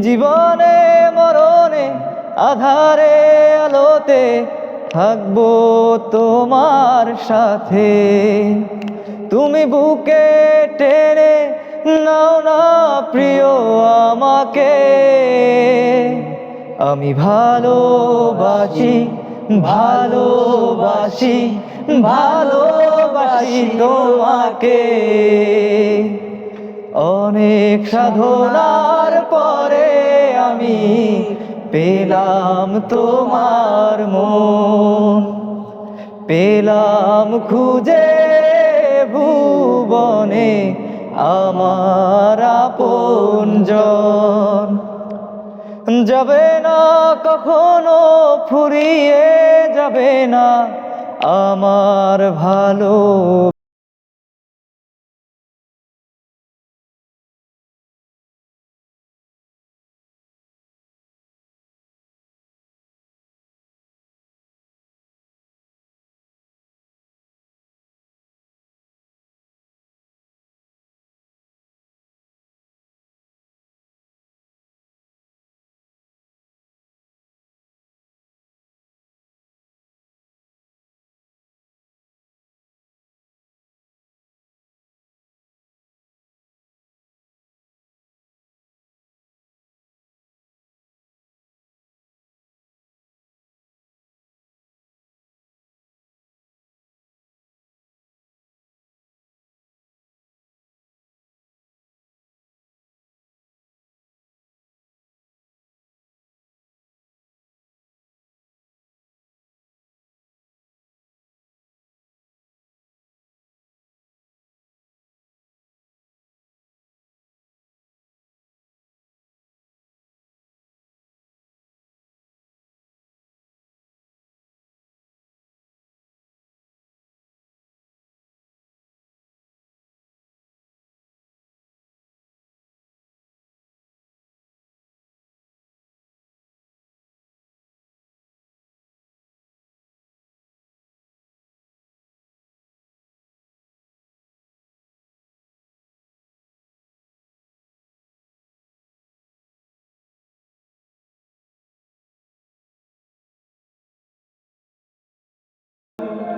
জীবনে, মরণে, আধারে, আলোতে থাকব তোমার সাথে। তুমি বুকে টেনে নাও না প্রিয় আমাকে। আমি ভালোবাসি ভালোবাসি ভালোবাসি তোমাকে। অনেক সাধনার পরে আমি পেলাম তোমার মন। পেলাম খুঁজে ভুবনে আমার আপনজন যাবে না, কখনো ফুরিয়ে যাবে না আমার ভালো